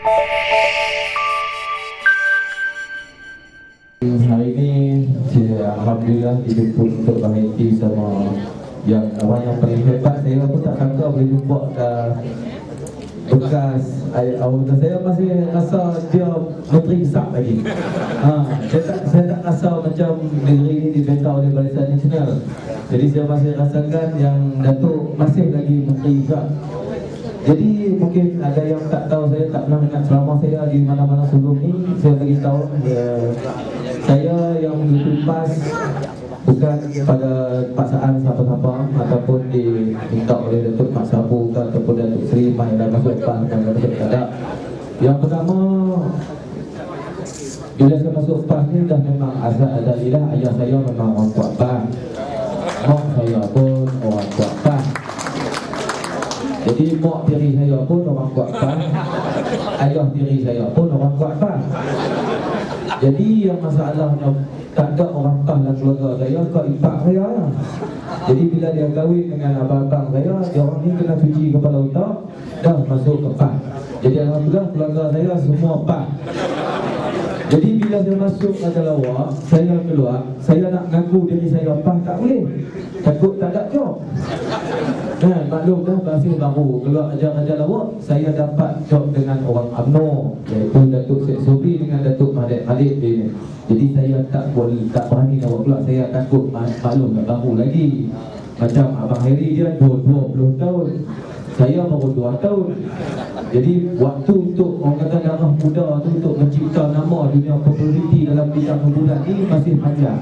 Hari ini saya Alhamdulillah dijemput untuk berhenti sama yang orang yang paling hebat. Saya pun tak sangka boleh jumpa dah bekas ayat Allah saya masih rasa dia menteri besar lagi. Ha, saya, tak, saya tak rasa macam negeri ini dibentang oleh Barisan Nasional. Jadi saya masih rasakan yang Datuk masih lagi menteri besar jadi mungkin ada yang tak tahu saya tak pernah ingat selama saya di mana-mana sebelum ni. Saya bagi tahu ya, saya yang ditupas bukan pada paksaan siapa-siapa ataupun diminta oleh Datuk Mak Sabu ataupun Datuk Seri Mai dan masuk PAN dan Datuk Yang pertama bila saya masuk PAN ni dah memang asal ada ilah ayah saya memang orang kuat PAN. Mak saya pun mak diri saya pun orang kuat PAN. Ayah diri saya pun orang kuat PAN. Jadi yang masalahnya tak ada orang dalam keluarga saya kau ipak saya lah. Jadi bila dia kahwin dengan abang-abang saya, dia orang ni kena cuci kepala otak dah masuk ke PAN. Jadi alhamdulillah keluarga saya semua PAN. Jadi bila saya masuk raja lawak, saya keluar, saya nak ngaku diri saya PAN tak boleh. Takut tak ada job. Nah, maklum dah bahasa baru keluar raja raja lawak, saya dapat job dengan orang UMNO iaitu Datuk Syed Sobri dengan Datuk Mahathir Khalid dia. Jadi saya tak boleh tak berani nak keluar, saya takut maklum tak baru lagi. Macam Abang Heri dia 20 tahun. Saya baru 2 tahun. Jadi waktu untuk orang kata darah muda tu untuk mencipta nama dunia populariti dalam bidang hiburan ni masih panjang.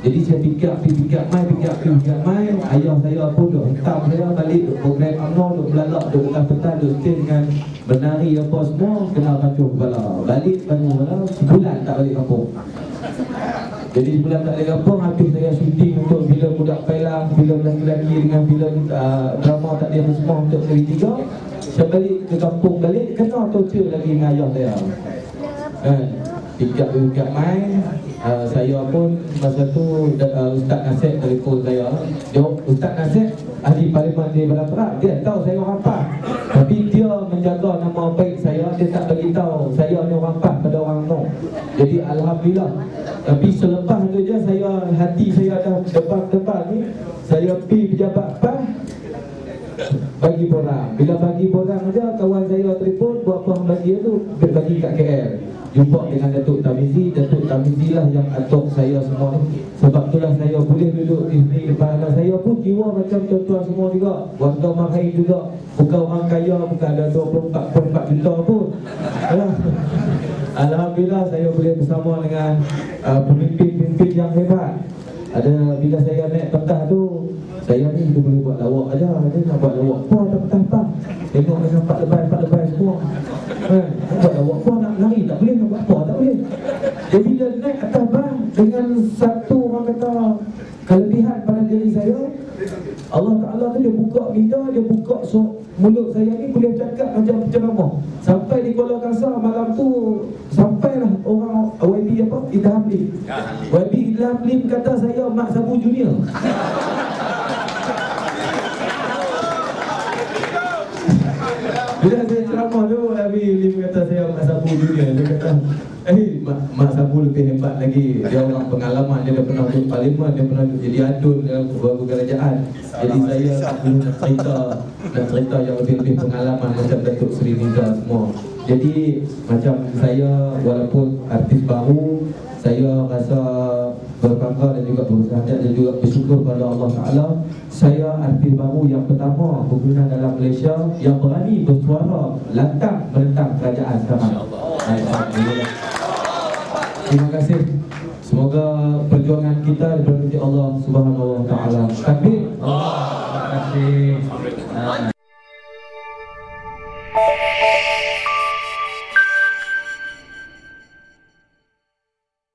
Jadi saya fikir, fikir mai, fikir, fikir mai Ayah saya pun duk hentam saya balik duk program UMNO, duk belalak, duk belah petang, duk stay dengan Benari apa semua, kena kacau kepala Balik bangun kepala, sebulan tak balik kampung. Jadi sebulan tak balik kampung, habis saya syuting untuk filem Budak Pailang, filem lagi-lagi dengan filem uh, drama tak dia semua untuk seri tiga. Saya balik ke kampung balik, kena torture lagi dengan ayah saya. Eh, Fikir-fikir main. Uh, saya pun masa tu uh, Ustaz Nasir telefon saya. Dia, Ustaz Nasir ahli parlimen di Perak dia tahu saya orang PAS tapi dia menjaga nama baik saya dia tak beritahu saya ni orang PAS pada orang no jadi Alhamdulillah. Tapi selepas tu je saya hati saya dah depan-depan ni saya pergi pejabat PAS bagi borang. Bila bagi borang aja kawan saya telefon buat apa bagi tu bagi kat KL jumpa dengan Datuk Tamizi. Datuk Tamizi lah yang atok saya semua ni. Sebab itulah saya boleh duduk di sini depan anak saya pun jiwa macam tuan-tuan semua juga. Warga Mahai juga. Bukan orang kaya bukan ada 24, 24 juta pun. Alhamdulillah saya boleh bersama dengan uh, pemimpin-pemimpin yang hebat. Ada bila saya naik pentah tu saya ni dia boleh buat lawak aja. Dia nak buat lawak apa tak petang-petang tengok dia nampak lebay-lebay lebay semua. Eh, buat lawak apa nak lari tak boleh nak buat apa tak boleh jadi dia naik atas bang dengan satu orang kata kelebihan pada diri saya. Allah Ta'ala tu dia buka minda dia buka so, mulut saya ni boleh cakap macam ceramah. Sampai di Kuala Kasar malam tu sampailah orang YB apa? Idham Lim. YB Idham Lim kata saya Mak Sabu Junior. Bila saya ceramah tu Abi Lim kata saya Mak Sabu Junior. Dia kata Eh Mak, Sabu lebih hebat lagi. Dia orang pengalaman Dia dah pernah duduk parlimen Dia pernah jadi adun dalam beberapa kerajaan. Jadi saya nak cerita Nak cerita yang lebih-lebih pengalaman Macam Datuk Seri Niza semua. Jadi macam saya Walaupun artis baru Saya rasa berbangga dan juga bersahadat dan juga bersyukur kepada Allah Ta'ala. Saya artis baru yang pertama berguna dalam Malaysia Yang berani bersuara lantang menentang kerajaan sekarang. Alhamdulillah Terima kasih. Semoga perjuangan kita diberkati Allah Subhanahu Wa Ta'ala. Takbir. Terima kasih.